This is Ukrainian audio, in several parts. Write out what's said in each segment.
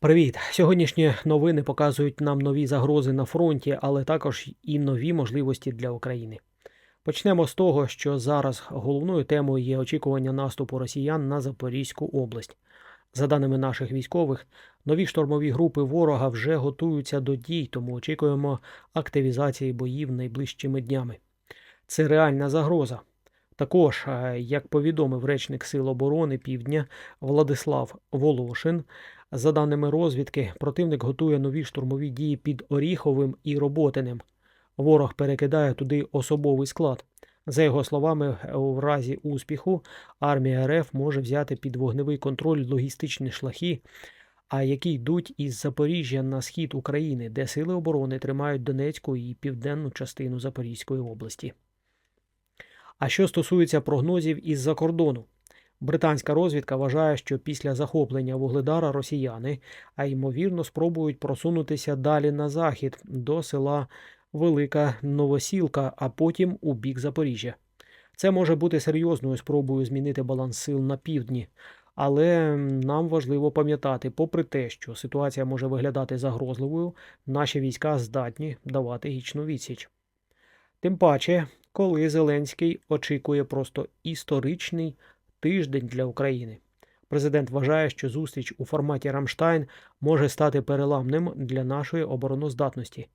Привіт! Сьогоднішні новини показують нам нові загрози на фронті, але також і нові можливості для України. Почнемо з того, що зараз головною темою є очікування наступу росіян на Запорізьку область. За даними наших військових, нові штурмові групи ворога вже готуються до дій, тому очікуємо активізації боїв найближчими днями. Це реальна загроза. Також, е, як повідомив речник Сил оборони Півдня Владислав Волошин, за даними розвідки, противник готує нові штурмові дії під Оріховим і Роботиним. Ворог перекидає туди особовий склад. За його словами, у разі успіху армія РФ може взяти під вогневий контроль логістичні шляхи, а які йдуть із Запоріжжя на схід України, де сили оборони тримають Донецьку і південну частину Запорізької області. А що стосується прогнозів із-за кордону, британська розвідка вважає, що після захоплення вугледара росіяни, а ймовірно, спробують просунутися далі на захід до села Велика Новосілка, а потім у бік Запоріжжя. Це може бути серйозною спробою змінити баланс сил на півдні. Але нам важливо пам'ятати, попри те, що ситуація може виглядати загрозливою, наші війська здатні давати гічну відсіч. Тим паче, коли Зеленський очікує просто історичний тиждень для України. Президент вважає, що зустріч у форматі Рамштайн може стати переламним для нашої обороноздатності.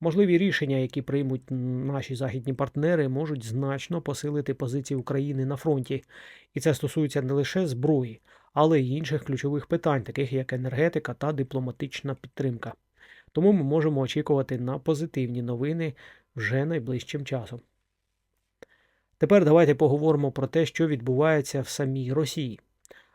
Можливі рішення, які приймуть наші західні партнери, можуть значно посилити позиції України на фронті, і це стосується не лише зброї, але й інших ключових питань, таких як енергетика та дипломатична підтримка. Тому ми можемо очікувати на позитивні новини вже найближчим часом. Тепер давайте поговоримо про те, що відбувається в самій Росії.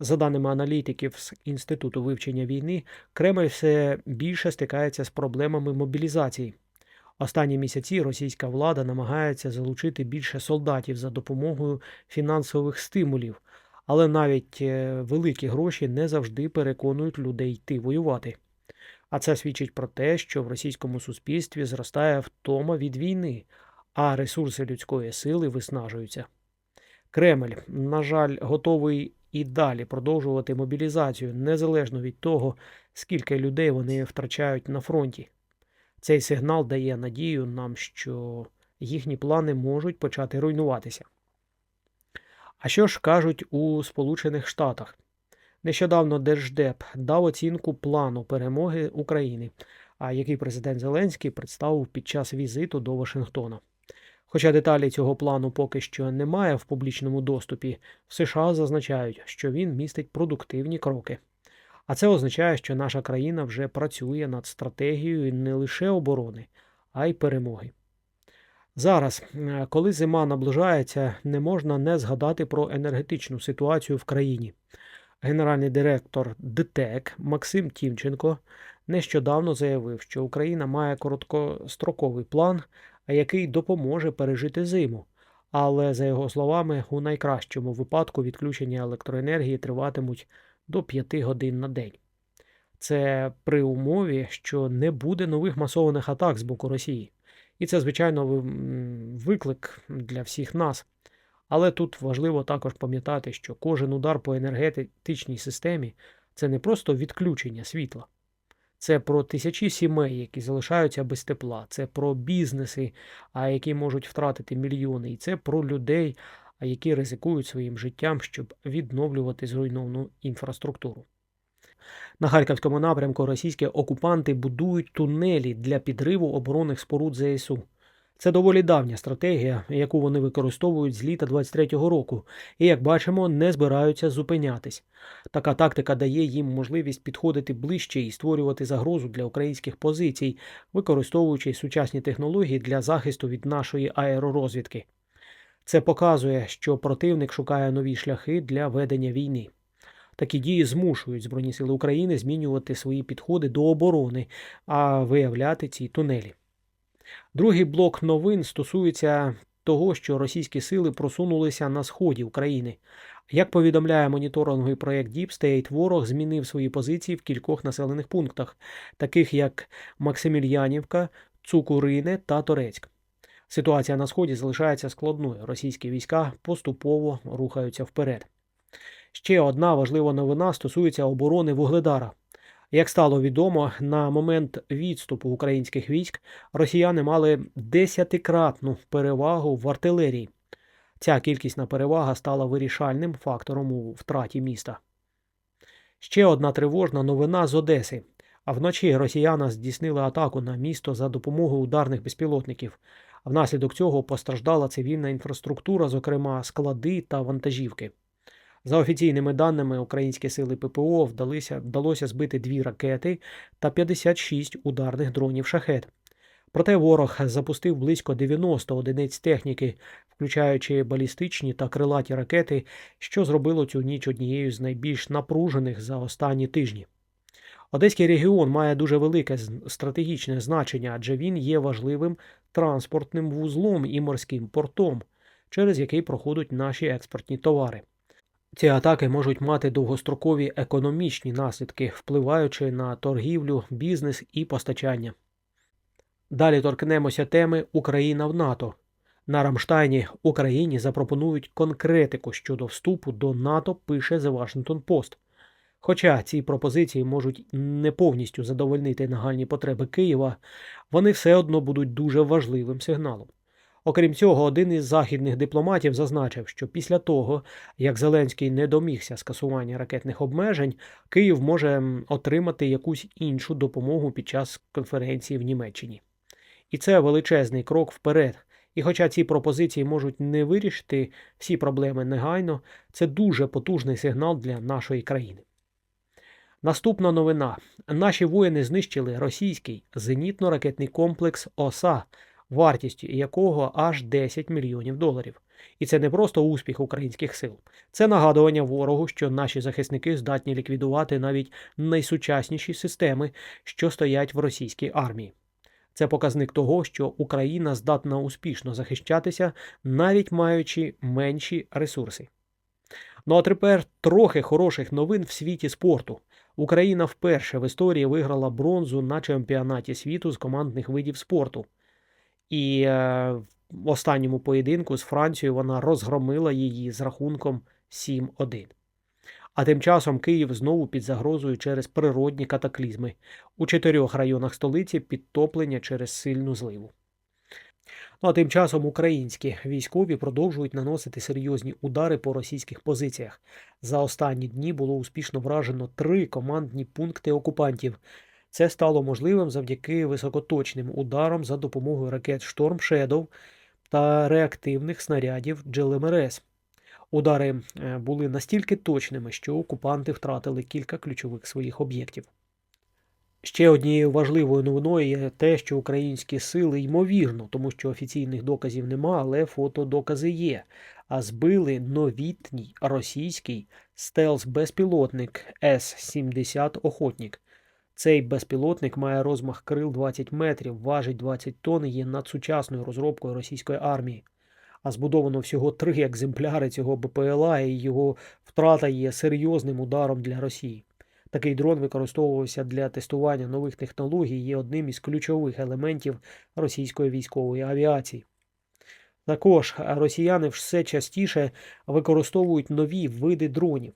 За даними аналітиків з Інституту вивчення війни, Кремль все більше стикається з проблемами мобілізації. Останні місяці російська влада намагається залучити більше солдатів за допомогою фінансових стимулів, але навіть е, великі гроші не завжди переконують людей йти воювати. А це свідчить про те, що в російському суспільстві зростає втома від війни, а ресурси людської сили виснажуються. Кремль, на жаль, готовий і далі продовжувати мобілізацію незалежно від того, скільки людей вони втрачають на фронті. Цей сигнал дає надію нам, що їхні плани можуть почати руйнуватися. А що ж кажуть у Сполучених Штатах? Нещодавно Держдеп дав оцінку плану перемоги України, який президент Зеленський представив під час візиту до Вашингтона. Хоча деталі цього плану поки що немає в публічному доступі, в США зазначають, що він містить продуктивні кроки. А це означає, що наша країна вже працює над стратегією не лише оборони, а й перемоги. Зараз, е, коли зима наближається, не можна не згадати про енергетичну ситуацію в країні. Генеральний директор ДТЕК Максим Тімченко нещодавно заявив, що Україна має короткостроковий план, який допоможе пережити зиму. Але, за його словами, у найкращому випадку відключення електроенергії триватимуть до 5 годин на день. Це при умові, що не буде нових масованих атак з боку Росії. І це, звичайно, виклик для всіх нас. Але тут важливо також пам'ятати, що кожен удар по енергетичній системі це не просто відключення світла. Це про тисячі сімей, які залишаються без тепла, це про бізнеси, які можуть втратити мільйони, і це про людей, які ризикують своїм життям, щоб відновлювати зруйновану інфраструктуру. На Харківському напрямку російські окупанти будують тунелі для підриву оборонних споруд ЗСУ. Це доволі давня стратегія, яку вони використовують з літа 23-го року, і, як бачимо, не збираються зупинятись. Така тактика дає їм можливість підходити ближче і створювати загрозу для українських позицій, використовуючи сучасні технології для захисту від нашої аеророзвідки. Це показує, що противник шукає нові шляхи для ведення війни. Такі дії змушують Збройні Сили України змінювати свої підходи до оборони, а виявляти ці тунелі. Другий блок новин стосується того, що російські сили просунулися на сході України. Як повідомляє моніторинговий проєкт Deep State, ворог змінив свої позиції в кількох населених пунктах, таких як Максимільянівка, Цукурине та Торецьк. Ситуація на сході залишається складною. Російські війська поступово рухаються вперед. Ще одна важлива новина стосується оборони Вугледара. Як стало відомо, на момент відступу українських військ росіяни мали десятикратну перевагу в артилерії. Ця кількісна перевага стала вирішальним фактором у втраті міста. Ще одна тривожна новина з Одеси. А вночі росіяни здійснили атаку на місто за допомогою ударних безпілотників. Внаслідок цього постраждала цивільна інфраструктура, зокрема склади та вантажівки. За офіційними даними, українські сили ППО вдалося, вдалося збити дві ракети та 56 ударних дронів шахет. Проте ворог запустив близько 90 одиниць техніки, включаючи балістичні та крилаті ракети, що зробило цю ніч однією з найбільш напружених за останні тижні. Одеський регіон має дуже велике стратегічне значення, адже він є важливим транспортним вузлом і морським портом, через який проходять наші експортні товари. Ці атаки можуть мати довгострокові економічні наслідки, впливаючи на торгівлю, бізнес і постачання. Далі торкнемося теми Україна в НАТО. На Рамштайні Україні запропонують конкретику щодо вступу до НАТО, пише The Washington Post. Хоча ці пропозиції можуть не повністю задовольнити нагальні потреби Києва, вони все одно будуть дуже важливим сигналом. Окрім цього, один із західних дипломатів зазначив, що після того, як Зеленський не домігся скасування ракетних обмежень, Київ може отримати якусь іншу допомогу під час конференції в Німеччині. І це величезний крок вперед. І хоча ці пропозиції можуть не вирішити всі проблеми негайно, це дуже потужний сигнал для нашої країни. Наступна новина: наші воїни знищили російський зенітно-ракетний комплекс ОСА, вартістю якого аж 10 мільйонів доларів. І це не просто успіх українських сил, це нагадування ворогу, що наші захисники здатні ліквідувати навіть найсучасніші системи, що стоять в російській армії. Це показник того, що Україна здатна успішно захищатися, навіть маючи менші ресурси. Ну а тепер трохи хороших новин в світі спорту. Україна вперше в історії виграла бронзу на чемпіонаті світу з командних видів спорту. І е, в останньому поєдинку з Францією вона розгромила її з рахунком 7-1. А тим часом Київ знову під загрозою через природні катаклізми. У чотирьох районах столиці підтоплення через сильну зливу. Ну а тим часом українські військові продовжують наносити серйозні удари по російських позиціях. За останні дні було успішно вражено три командні пункти окупантів. Це стало можливим завдяки високоточним ударам за допомогою ракет Шторм Shadow та реактивних снарядів GLMRS. Удари е, були настільки точними, що окупанти втратили кілька ключових своїх об'єктів. Ще однією важливою новиною є те, що українські сили ймовірно, тому що офіційних доказів нема, але фотодокази є. А збили новітній російський стелс-безпілотник С-70 Охотник. Цей безпілотник має розмах крил 20 метрів, важить 20 тонн і є надсучасною розробкою російської армії. А збудовано всього три екземпляри цього БПЛА, і його втрата є серйозним ударом для Росії. Такий дрон використовувався для тестування нових технологій і є одним із ключових елементів російської військової авіації. Також росіяни все частіше використовують нові види дронів.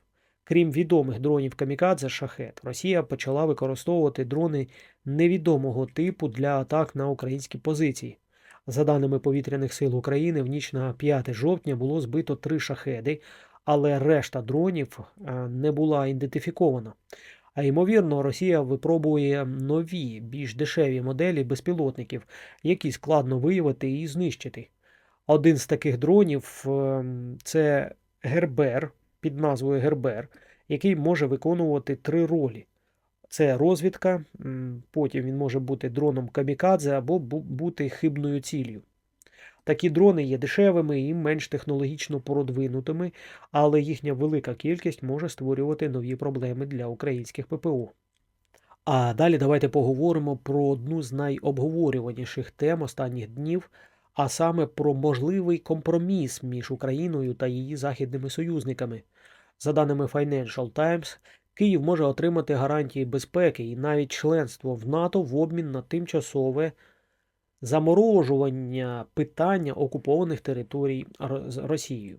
Крім відомих дронів Камікадзе Шахет, Росія почала використовувати дрони невідомого типу для атак на українські позиції. За даними повітряних сил України, в ніч на 5 жовтня було збито три шахеди, але решта дронів е, не була ідентифікована. А ймовірно, Росія випробує нові, більш дешеві моделі безпілотників, які складно виявити і знищити. Один з таких дронів е, це Гербер під назвою Гербер, який може виконувати три ролі. Це розвідка, потім він може бути дроном камікадзе або бути хибною ціллю. Такі дрони є дешевими і менш технологічно продвинутими, але їхня велика кількість може створювати нові проблеми для українських ППО. А далі давайте поговоримо про одну з найобговорюваніших тем останніх днів, а саме про можливий компроміс між Україною та її західними союзниками. За даними Financial Times, Київ може отримати гарантії безпеки і навіть членство в НАТО в обмін на тимчасове заморожування питання окупованих територій Росією.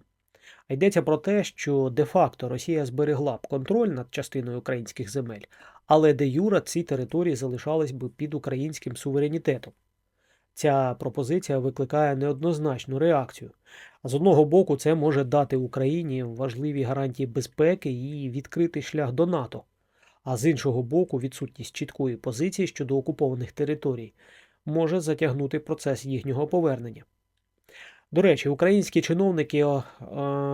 А йдеться про те, що де-факто Росія зберегла б контроль над частиною українських земель, але де юра ці території залишались би під українським суверенітетом. Ця пропозиція викликає неоднозначну реакцію. З одного боку, це може дати Україні важливі гарантії безпеки і відкритий шлях до НАТО. А з іншого боку, відсутність чіткої позиції щодо окупованих територій може затягнути процес їхнього повернення. До речі, українські чиновники е,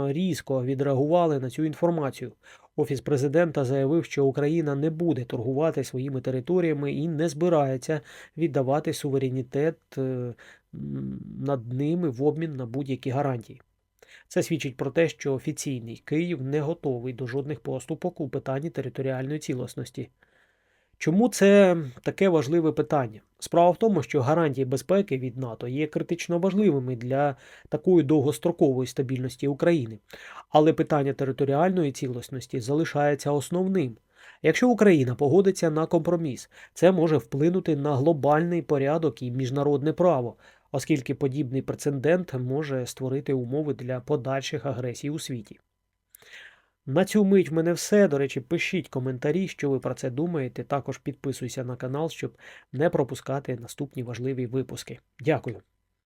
різко відреагували на цю інформацію. Офіс президента заявив, що Україна не буде торгувати своїми територіями і не збирається віддавати суверенітет е, над ними в обмін на будь-які гарантії. Це свідчить про те, що офіційний Київ не готовий до жодних поступок у питанні територіальної цілісності. Чому це таке важливе питання? Справа в тому, що гарантії безпеки від НАТО є критично важливими для такої довгострокової стабільності України, але питання територіальної цілісності залишається основним. Якщо Україна погодиться на компроміс, це може вплинути на глобальний порядок і міжнародне право, оскільки подібний прецедент може створити умови для подальших агресій у світі. На цю мить в мене все. До речі, пишіть коментарі, що ви про це думаєте. Також підписуйся на канал, щоб не пропускати наступні важливі випуски. Дякую.